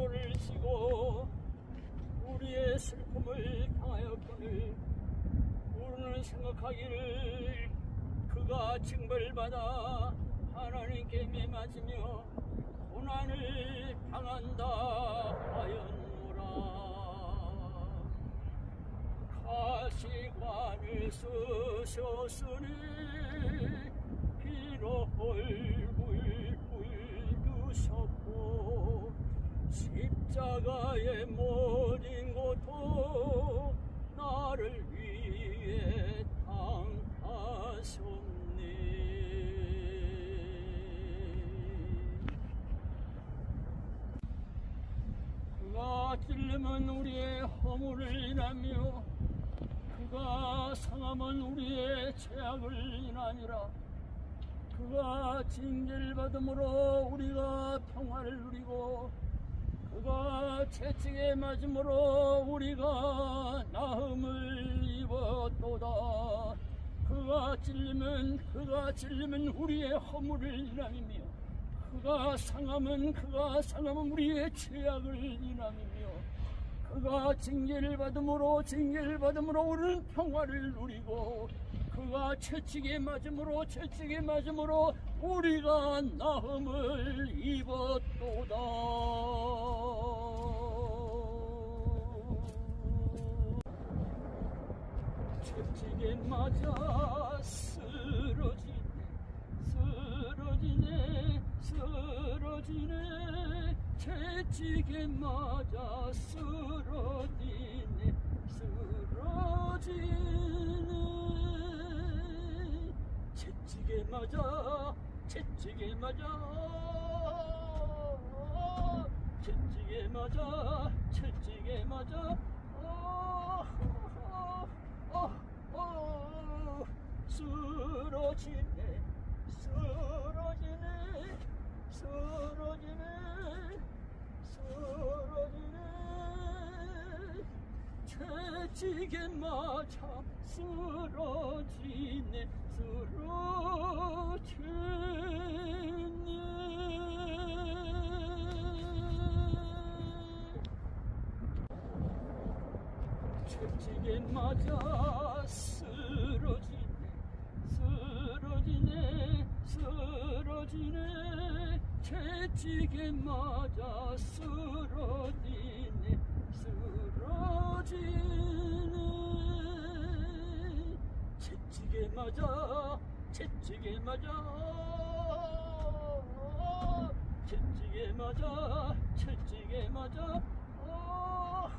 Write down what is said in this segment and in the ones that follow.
돌고를 지고 우리의 슬픔을 당하였거늘 우리는 생각하기를 그가 징벌받아 하나님께 매맞으며 고난을 당한다 하였노라. 가시관을 쓰셨으니 십자가의 모든 고통 나를 위해 당하셨네 그가 찔림은 우리의 허물을 인하며 그가 상함은 우리의 죄악을 인하니라. 그가 징계를 받음으로 우리가 평화를 누리고 그가 채찍에 맞음으로 우리가 나음을 입었도다. 그가 찔리면 그가 찔리면 우리의 허물을 인함이며 그가 상함은 그가 상함은 우리의 죄악을 인함이며 그가 징계를 받음으로 징계를 받음으로 우리는 평화를 누리고 그가 채찍에 맞음으로 채찍에 맞음으로 우리가 나음을 입었도다. 채찍에 맞아 쓰러지네 쓰러지네 쓰러지네 채찍에 맞아 쓰러지네 쓰러지네. 채찍에 맞아 채찍에 맞아. 채찍에 맞아 채찍에 맞아. 어, 어, 어, 쓰러지네 쓰러지네 채찍에 맞아 쓰러지네 쓰러지네 채찍에 맞아 쓰러지네 쓰러지네 쓰러지네. 채찍에 맞아 쓰러지네 맞아. 채찍에 맞아. 채찍에 맞아. 채찍에 맞아. 어,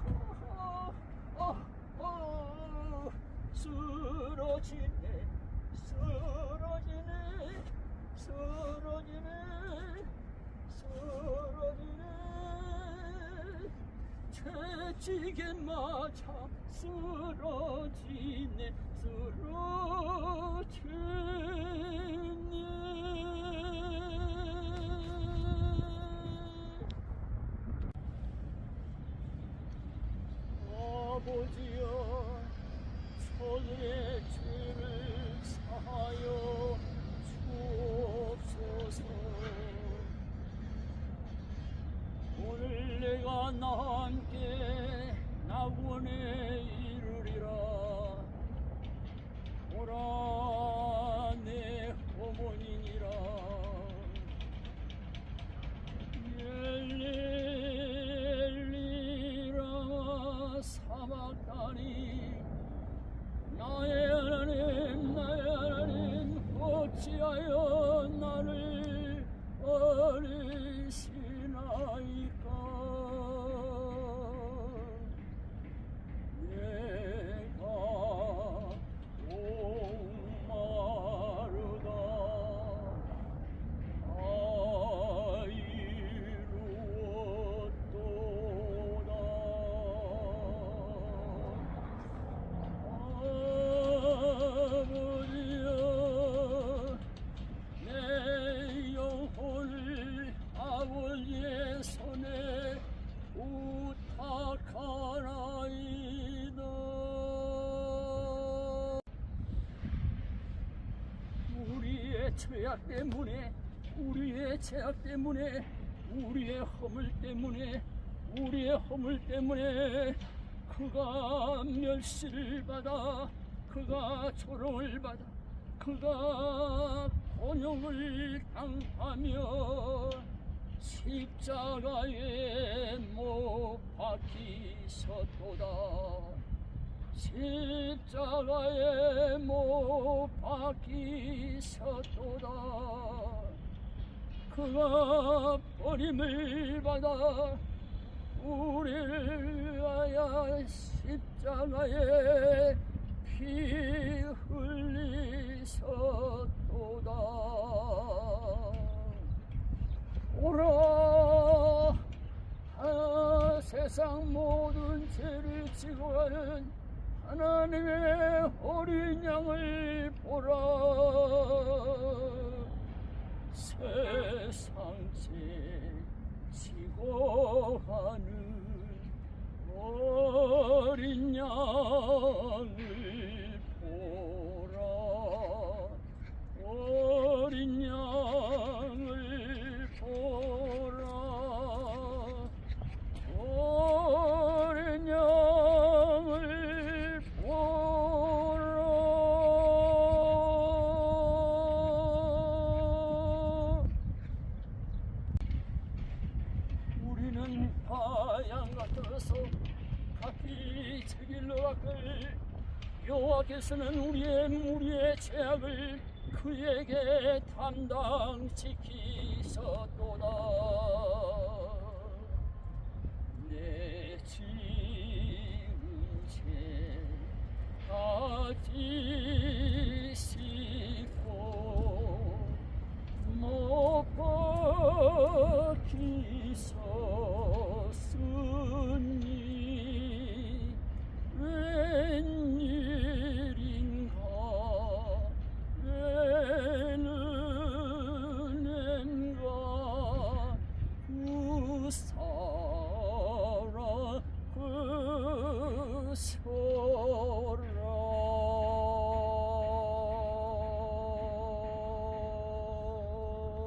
어, 어, 쓰러지네. 쓰러지네. 쓰러지네. 쓰러지네 채찍에 맞아 쓰러지네 쓰러지 나와 함께 낙원에 이르리라. 오라 내 어머니니라. 엘리라 사막다니. 나의 하나님 나의 하나님 어찌하여 나를 죄악 때문에 우리의 죄악 때문에 우리의 허물 때문에 우리의 허물 때문에 그가 멸시를 받아 그가 조롱을 받아 그가 곤욕을 당하며 십자가에 못 박히셨도다 십자가에 못 박히셨도다. 그가 버림을 받아 우리를 위하여 십자가에 피 흘리셨도다. 오라 아, 세상 모든 죄를 지고 가는 하나님의 어린 양을 보라. 세상 죄 지고 가는 어린 양 길로 가길 여호와께서는 우리의 무리의 죄악을 그에게 담당시키셨도다 그